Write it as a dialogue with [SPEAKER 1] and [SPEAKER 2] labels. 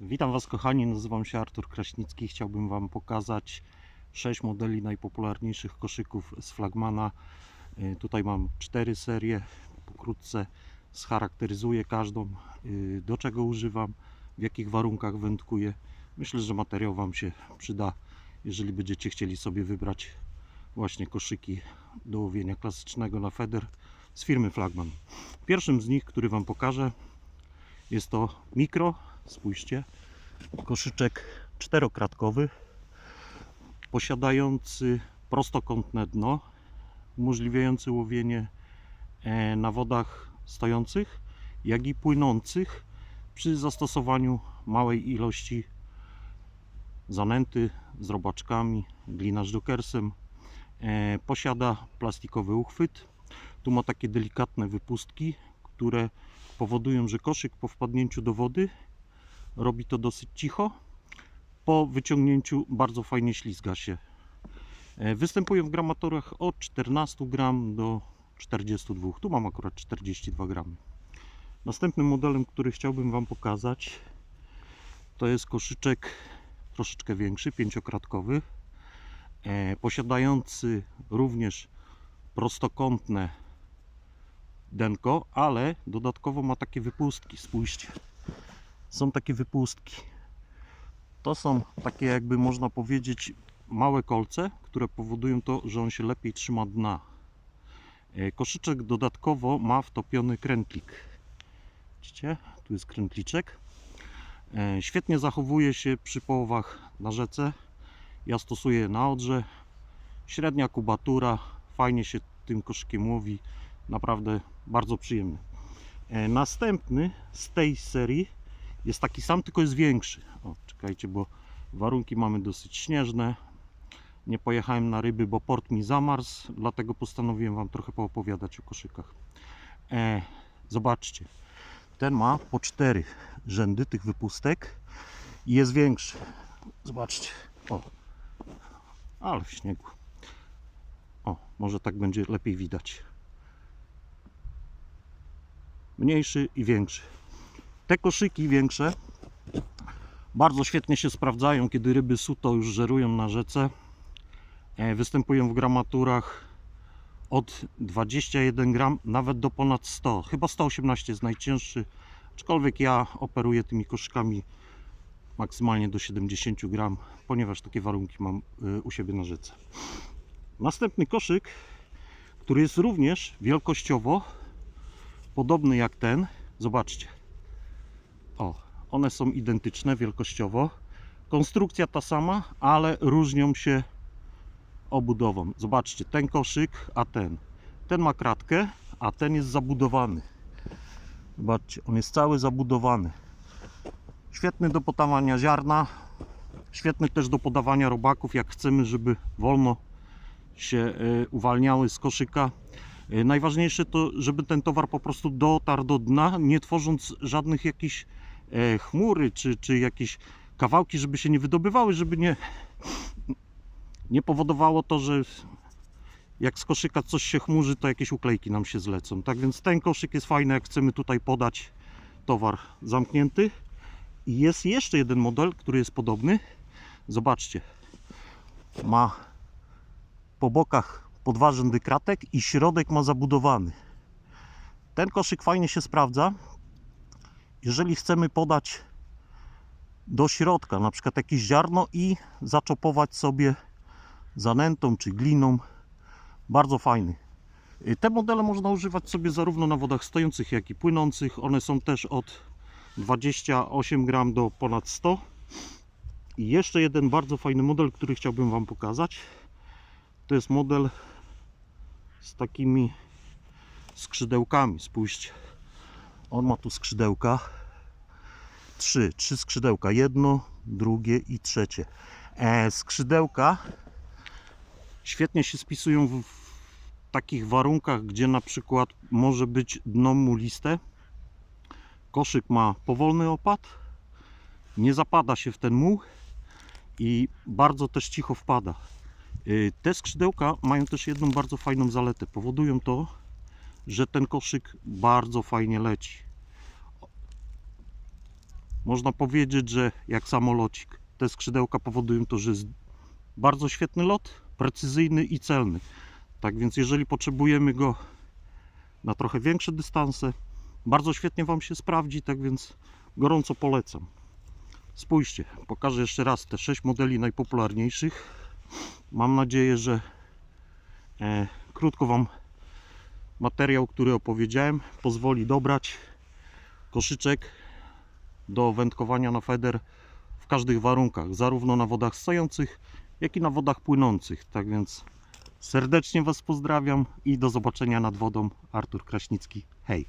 [SPEAKER 1] Witam Was kochani, nazywam się Artur Kraśnicki. Chciałbym Wam pokazać 6 modeli najpopularniejszych koszyków z Flagmana. Y, Tutaj mam 4 serie, pokrótce scharakteryzuję każdą, y, do czego używam, w jakich warunkach wędkuję. Myślę, że materiał Wam się przyda, jeżeli będziecie chcieli sobie wybrać właśnie koszyki do łowienia klasycznego na feder z firmy Flagman. Pierwszym z nich, który Wam pokażę, jest to mikro, spójrzcie, koszyczek czterokratkowy, posiadający prostokątne dno, umożliwiający łowienie e, na wodach stojących, jak i płynących przy zastosowaniu małej ilości zanęty z robaczkami, glina z jokersem. E, Posiada plastikowy uchwyt. Tu ma takie delikatne wypustki, które powodują, że koszyk po wpadnięciu do wody robi to dosyć cicho. Po wyciągnięciu bardzo fajnie ślizga się. E, Występują w gramatorach od 14 gram do 42. Tu mam akurat 42 gramy. Następnym modelem, który chciałbym Wam pokazać, to jest koszyczek troszeczkę większy, pięciokratkowy, e, posiadający również prostokątne denko, ale dodatkowo ma takie wypustki. Spójrzcie, są takie wypustki. To są takie, jakby można powiedzieć, małe kolce, które powodują to, że on się lepiej trzyma dna. E, Koszyczek dodatkowo ma wtopiony krętlik. Widzicie? Tu jest krętliczek. E, Świetnie zachowuje się przy połowach na rzece. Ja stosuję na odrze. Średnia kubatura. Fajnie się tym koszykiem łowi. Naprawdę bardzo przyjemny. E, Następny z tej serii jest taki sam, tylko jest większy. O, czekajcie, bo warunki mamy dosyć śnieżne. Nie pojechałem na ryby, bo port mi zamarzł, dlatego postanowiłem Wam trochę poopowiadać o koszykach. E, zobaczcie, ten ma po cztery rzędy tych wypustek i jest większy. Zobaczcie, o, ale w śniegu. O, może tak będzie lepiej widać. Mniejszy i większy. Te koszyki większe bardzo świetnie się sprawdzają, kiedy ryby suto już żerują na rzece. E, Występują w gramaturach od 21 gram nawet do ponad 100. Chyba 118 jest najcięższy, aczkolwiek ja operuję tymi koszykami maksymalnie do 70 gram, ponieważ takie warunki mam y, u siebie na rzece. Następny koszyk, który jest również wielkościowo podobny jak ten. Zobaczcie. O, one są identyczne wielkościowo. Konstrukcja ta sama, ale różnią się obudową. Zobaczcie, ten koszyk, a ten. Ten ma kratkę, a ten jest zabudowany. Zobaczcie, on jest cały zabudowany. Świetny do podawania ziarna. Świetny też do podawania robaków, jak chcemy, żeby wolno się e, uwalniały z koszyka. E, Najważniejsze to, żeby ten towar po prostu dotarł do dna, nie tworząc żadnych jakichś chmury czy, czy jakieś kawałki, żeby się nie wydobywały, żeby nie, nie powodowało to, że jak z koszyka coś się chmurzy, to jakieś uklejki nam się zlecą. Tak więc ten koszyk jest fajny, jak chcemy tutaj podać towar zamknięty. I jest jeszcze jeden model, który jest podobny. Zobaczcie. Ma po bokach po dwa rzędy kratek i środek ma zabudowany. Ten koszyk fajnie się sprawdza, jeżeli chcemy podać do środka, na przykład jakieś ziarno i zaczopować sobie zanętą czy gliną. Bardzo fajny. Y, Te modele można używać sobie zarówno na wodach stojących, jak i płynących. One są też od 28 gram do ponad 100. I jeszcze jeden bardzo fajny model, który chciałbym Wam pokazać. To jest model z takimi skrzydełkami. Spójrzcie. On ma tu skrzydełka. Trzy, trzy skrzydełka. Jedno, drugie i trzecie. E, skrzydełka świetnie się spisują w, takich warunkach, gdzie na przykład może być dno muliste. Koszyk ma powolny opad, nie zapada się w ten muł i bardzo też cicho wpada. Y, Te skrzydełka mają też jedną bardzo fajną zaletę. Powodują to, że ten koszyk bardzo fajnie leci. Można powiedzieć, że jak samolocik. Te skrzydełka powodują to, że jest bardzo świetny lot, precyzyjny i celny. Tak więc jeżeli potrzebujemy go na trochę większe dystanse, bardzo świetnie Wam się sprawdzi, tak więc gorąco polecam. Spójrzcie, pokażę jeszcze raz te 6 modeli najpopularniejszych. Mam nadzieję, że e, krótko Wam materiał, który opowiedziałem, pozwoli dobrać koszyczek do wędkowania na feder w każdych warunkach, zarówno na wodach stojących, jak i na wodach płynących. Tak więc serdecznie Was pozdrawiam i do zobaczenia nad wodą. Artur Kraśnicki. Hej!